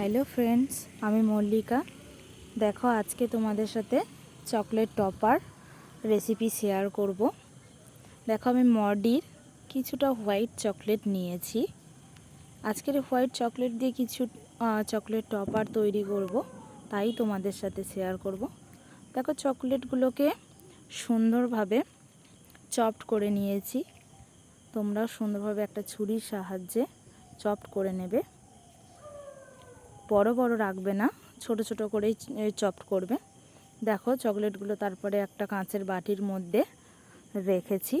Hello friends আমি মল্লিকা। দেখো, আজকে তোমাদের সাথে চকলেট টপার রেসিপি শেয়ার করব। দেখো, আমি মডির কিছুটা হোয়াইট চকলেট নিয়েছি। আজকের হোয়াইট চকলেট দিয়ে কিছু চকলেট টপার তৈরি করব। তাই তোমাদের সাথে শেয়ার করব। দেখো চকলেটগুলোকে সুন্দরভাবে চপড করে নিয়েছি। তোমরা সুন্দরভাবে একটা ছুরির সাহায্যে চপড করে নেবে। বড় বড় রাখবে না, ছোট ছোট করেই চপড করবে। দেখো চকলেটগুলো তারপরে একটা কাঁচের বাটির মধ্যে রেখেছি।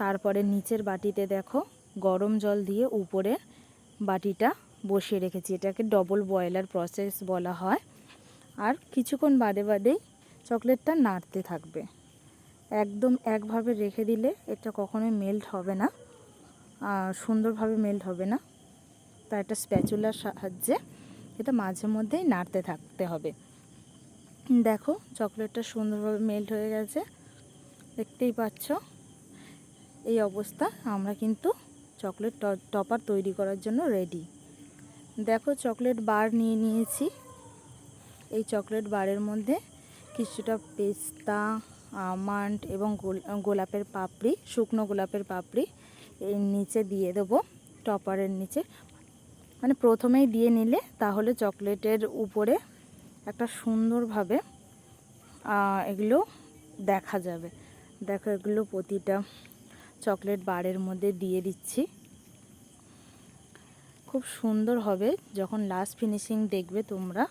তারপরে নিচের বাটিতে দেখো গরম জল দিয়ে উপরে বাটিটা বসিয়ে রেখেছি। এটাকে ডবল বয়লার প্রসেস বলা হয়। আর কিছুক্ষণ বাদে বাদেই চকলেটটা নাড়তে থাকবে। একদম একভাবে রেখে দিলে এটা কখনোই মেল্ট হবে না সুন্দরভাবে মেল্ট হবে না। তা একটা স্প্যাচুলার সাহায্যে এটা মাঝে মধ্যেই নাড়তে থাকতে হবে। দেখো, চকলেটটা সুন্দরভাবে মেল্ট হয়ে গেছে। দেখতেই পাচ্ছ? এই অবস্থা, আমরা কিন্তু চকলেট টপার তৈরি করার জন্য রেডি দেখো, চকলেট বার নিয়ে নিয়েছি। এই চকলেট বারের মধ্যে কিছুটা পেস্তা, আমন্ড এবং গোলাপের পাপড়ি, শুকনো গোলাপের পাপড়ি এর নিচে দিয়ে দেবো টপারের নিচে। মানে প্রথমেই দিয়ে নিলে তাহলে চকলেটের উপরে একটা সুন্দরভাবে এগুলো দেখা যাবে। দেখো এগুলো প্রতিটা চকলেট বারের মধ্যে দিয়ে দিচ্ছি। খুব সুন্দর হবে যখন লাস্ট ফিনিশিং দেখবে তোমরা,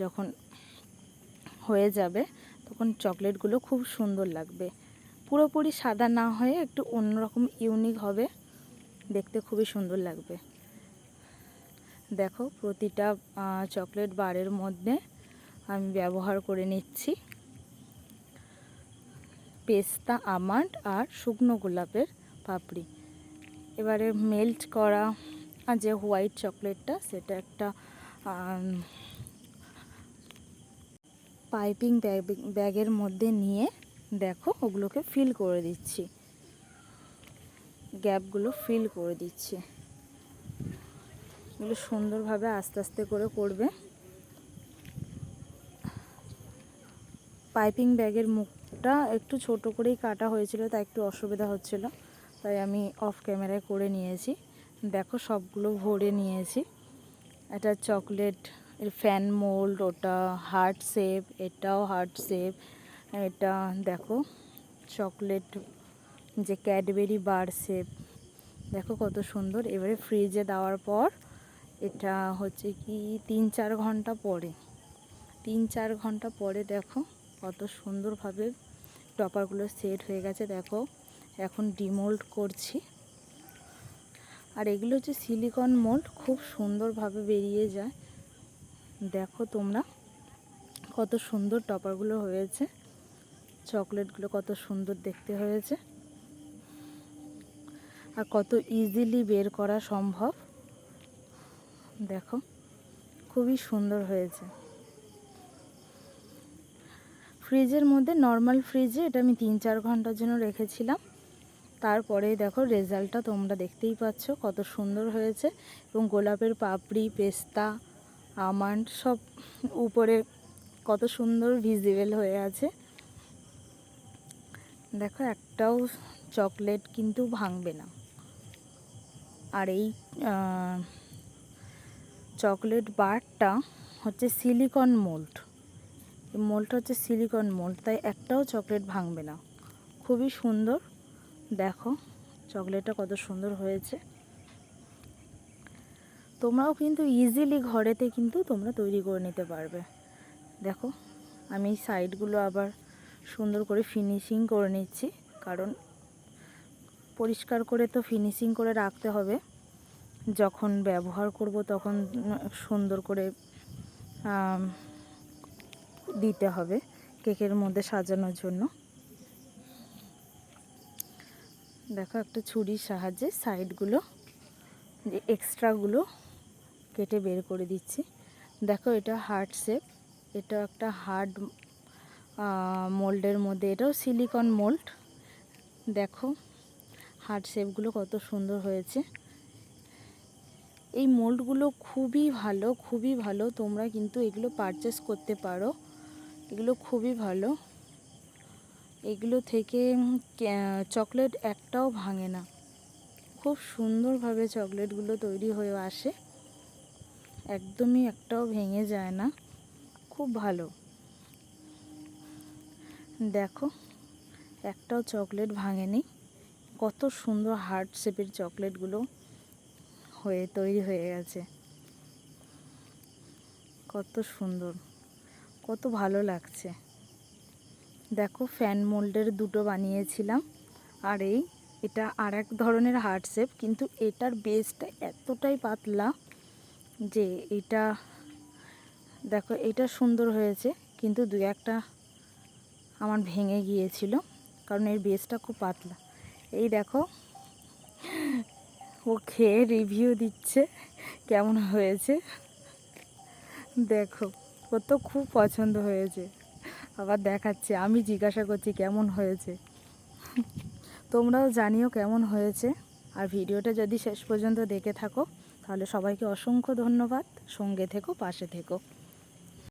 যখন হয়ে যাবে, তখন চকলেটগুলো খুব সুন্দর লাগবে। পুরোপুরি সাদা না হয়ে একটু অন্যরকম ইউনিক হবে, দেখতে খুবই সুন্দর লাগবে। দেখো, প্রতিটা চকলেট বারের মধ্যে আমি ব্যবহার করে নিচ্ছি। পেস্তা, আমন্ড আর শুকনো গোলাপের পাপড়ি। এবারে মেল্ট করা যে হোয়াইট চকলেটটা সেটা একটা পাইপিং ব্যাগের মধ্যে নিয়ে দেখো, ওগুলোকে ফিল করে দিচ্ছি। গ্যাপগুলো ফিল করে দিচ্ছি। এগুলো সুন্দরভাবে আস্তে আস্তে করে করবে। পাইপিং ব্যাগের মুখটা একটু ছোট করেই কাটা হয়েছিল, তাই একটু অসুবিধা হচ্ছিল। তাই আমি অফ ক্যামেরায় করে নিয়েছি। দেখো, সবগুলো ভরে নিয়েছি। এটা চকলেট, এর ফ্যান মোল্ড, ওটা হার্ট শেপ, এটাও হার্ট শেপ। এটা দেখো, চকলেট, যে ক্যাডবেরি বার শেপ। দেখো কত সুন্দর। এবারে ফ্রিজে দেওয়ার পর এটা হচ্ছে কি তিন চার ঘণ্টা পরে। তিন চার ঘণ্টা পরে দেখো কত সুন্দরভাবে টপারগুলো সেট হয়ে গেছে। দেখো এখন ডিমোল্ড করছি। আর এগুলো হচ্ছে সিলিকন মোল্ড, খুব সুন্দরভাবে বেরিয়ে যায়। দেখো তোমরা কত সুন্দর টপারগুলো হয়েছে। চকলেটগুলো কত সুন্দর দেখতে হয়েছে। আর কত ইজিলি বের করা সম্ভব। দেখো, খুবই সুন্দর হয়েছে। ফ্রিজের মধ্যে নর্মাল ফ্রিজে এটা আমি তিন চার ঘণ্টার জন্য রেখেছিলাম। তারপরে দেখো রেজাল্টটা তোমরা দেখতেই পাচ্ছ কত সুন্দর হয়েছে এবং গোলাপের পাপড়ি, পেস্তা, আমান্ড সব উপরে কত সুন্দর ভিজিবল হয়ে আছে। দেখো একটাও চকলেট কিন্তু ভাঙবে না। আর এই চকলেট বারটা হচ্ছে সিলিকন মোল্ড। মোল্ডটা হচ্ছে সিলিকন মোল্ড, তাই একটাও চকলেট ভাঙবে না। খুবই সুন্দর। দেখো, চকলেটটা কত সুন্দর হয়েছে। তোমরাও কিন্তু ইজিলি ঘরেতে কিন্তু তোমরা তৈরি করে নিতে পারবে। দেখো, আমি সাইডগুলো আবার সুন্দর করে ফিনিশিং করে নিচ্ছি, কারণ পরিষ্কার করে তো ফিনিশিং করে রাখতে হবে। যখন ব্যবহার করব তখন সুন্দর করে দিতে হবে কেকের মধ্যে সাজানোর জন্য। দেখো একটা ছুরির সাহায্যে সাইডগুলো, যে এক্সট্রাগুলো কেটে বের করে দিচ্ছি। দেখো এটা হার্ড শেপ, এটা একটা হার্ড মোল্ডের মধ্যে, এটাও সিলিকন মোল্ড। দেখো হার্ড শেপগুলো কত সুন্দর হয়েছে। এই মোল্ডগুলো খুবই ভালো খুবই ভালো। তোমরা কিন্তু এগুলো পারচেস করতে পারো। এগুলো খুবই ভালো। এগুলো থেকে চকলেট একটাও ভাঙে না। খুব সুন্দরভাবে চকলেটগুলো তৈরি হয়ে আসে। একদমই একটাও ভেঙে যায় না। খুব ভালো। দেখো, একটাও চকলেট ভাঙেনি। কত সুন্দর হার্ট শেপের চকলেটগুলো হয়ে তৈরি হয়ে গেছে। কত সুন্দর, কত ভালো লাগছে। দেখো ফ্যান মোল্ডের দুটো বানিয়েছিলাম, আর এই এটা আর এক ধরনের হার্ট শেপ কিন্তু এটার বেসটা এতটাই পাতলা যে এটা, দেখো এটা সুন্দর হয়েছে, কিন্তু দু একটা আমার ভেঙে গিয়েছিল, কারণ এর বেসটা খুব পাতলা। এই দেখো ও খেয়ে রিভিউ দিচ্ছে, কেমন হয়েছে? দেখো, ও তো খুব পছন্দ হয়েছে। আবার দেখাচ্ছে, আমি জিজ্ঞাসা করছি, কেমন হয়েছে? তোমরাও জানিও কেমন হয়েছে। আর ভিডিওটা যদি শেষ পর্যন্ত দেখে থাকো, তাহলে সবাইকে অসংখ্য ধন্যবাদ। সঙ্গে থেকো, পাশে থেকো।